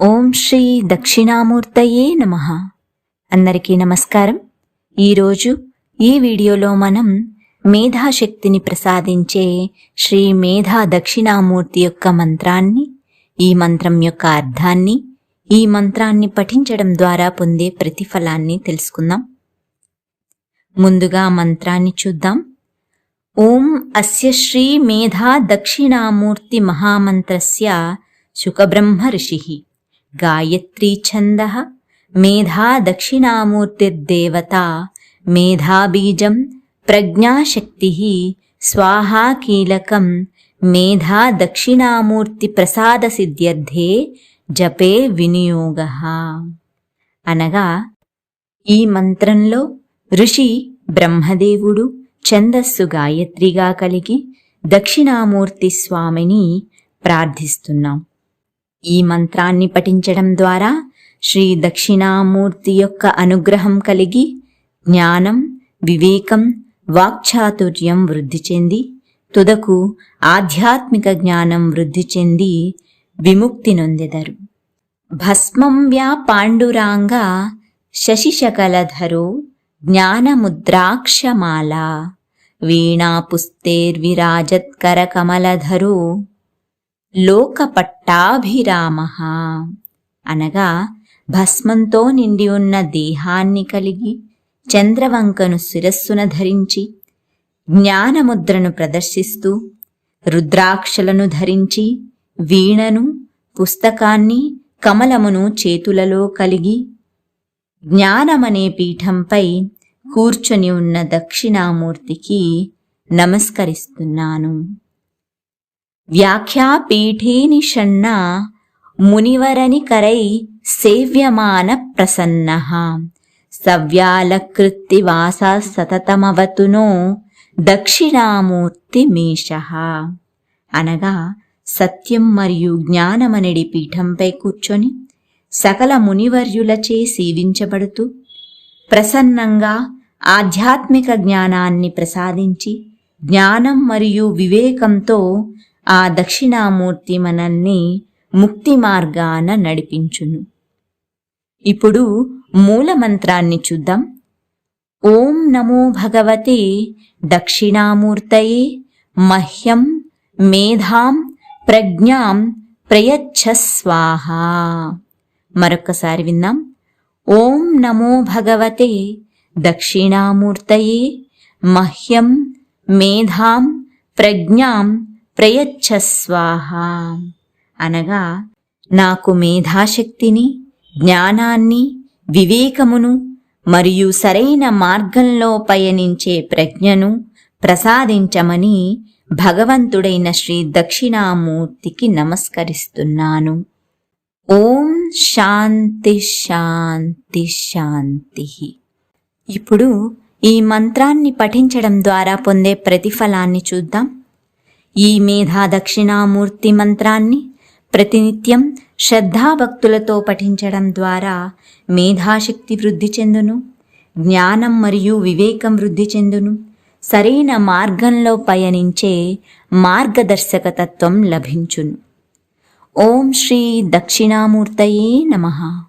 ఓం శ్రీ దక్షిణామూర్తయే నమ. అందరికీ నమస్కారం. ఈరోజు ఈ వీడియోలో మనం మేధాశక్తిని ప్రసాదించే శ్రీ మేధా దక్షిణామూర్తి యొక్క మంత్రాన్ని ఈ మంత్రం యొక్క అర్థాన్ని ఈ మంత్రాన్ని పఠించడం ద్వారా పొందే ప్రతిఫలాన్ని తెలుసుకుందాం. ముందుగా మంత్రాన్ని చూద్దాం. ఓం అస్య శ్రీ మేధా దక్షిణామూర్తి మహామంత్రస్య శుకబ్రహ్మ ఋషి. గాయత్రీ ఛంద మేధా దక్షిణామూర్తిర్దేవత మేధాబీజం ప్రజ్ఞాశక్తి స్వాహా కీలకం మేధా దక్షిణామూర్తి ప్రసాద సిద్ధ్యర్థే జపే వినియోగ. అనగా ఈ మంత్రంలో ఋషి బ్రహ్మదేవుడు ఛందస్సు గాయత్రిగా కలిగి దక్షిణామూర్తి స్వామిని ప్రార్థిస్తున్నాం. ఈ మంత్రాన్ని పఠించడం ద్వారా శ్రీ దక్షిణామూర్తి యొక్క అనుగ్రహం కలిగి జ్ఞానం వివేకం వాక్చాతుర్యం వృద్ధి చెంది తుదకు ఆధ్యాత్మిక జ్ఞానం వృద్ధి చెంది విముక్తి నొందెదరు. భస్మం వ్యా పాండురాంగ శశిశకలధరో జ్ఞానముద్రాక్షమాల వీణాపుస్తేర్విరాజత్కరకమలధరో లోకపట్టాభిరామ. అనగా భస్మంతో నిండి ఉన్న దేహాన్ని కలిగి చంద్రవంకను శిరస్సున ధరించి జ్ఞానముద్రను ప్రదర్శిస్తూ రుద్రాక్షలను ధరించి వీణను పుస్తకాన్ని కమలమును చేతులలో కలిగి జ్ఞానమనే పీఠంపై కూర్చొని ఉన్న దక్షిణామూర్తికి నమస్కరిస్తున్నాను. వ్యాఖ్యాపీఠే మునివరని మునివరనికరై సేవ్యమాన ప్రసన్న. సవ్యాలకృత్తివాస సతతమవతునో దక్షిణామూర్తి మీష. అనగా సత్యం మరియు జ్ఞానమనిడి పీఠంపై కూర్చొని సకల మునివర్యులచే సేవించబడుతూ ప్రసన్నంగా ఆధ్యాత్మిక జ్ఞానాన్ని ప్రసాదించి జ్ఞానం మరియు వివేకంతో ఆ దక్షిణామూర్తి మనల్ని ముక్తి మార్గాన నడిపించును. ఇప్పుడు మూలమంత్రాన్ని చూద్దాం. ఓం నమో భగవతే దక్షిణామూర్తయే మహ్యం మేధాం ప్రజ్ఞాం ప్రయచ్ఛ స్వాహ మరొకసారి విందాం ఓం నమో భగవతే దక్షిణామూర్తయే మహ్యం మేధాం ప్రజ్ఞాం ప్రయచ్చస్వాహ. అనగా నాకు మేధాశక్తిని జ్ఞానాన్ని వివేకమును మరియు సరైన మార్గంలో పయనించే ప్రజ్ఞను ప్రసాదించమని భగవంతుడైన శ్రీ దక్షిణామూర్తికి నమస్కరిస్తున్నాను. ఓం శాంతి శాంతి శాంతి. ఇప్పుడు ఈ మంత్రాన్ని పఠించడం ద్వారా పొందే ప్రతిఫలాన్ని చూద్దాం. ఈ మేధా దక్షిణామూర్తి మంత్రాన్ని ప్రతినిత్యం శ్రద్ధాభక్తులతో పఠించడం ద్వారా మేధాశక్తి వృద్ధి చెందును జ్ఞానం మరియు వివేకం వృద్ధి చెందును సరైన మార్గంలో పయనించే మార్గదర్శకతత్వం లభించును. ఓం శ్రీ దక్షిణామూర్తయే నమః.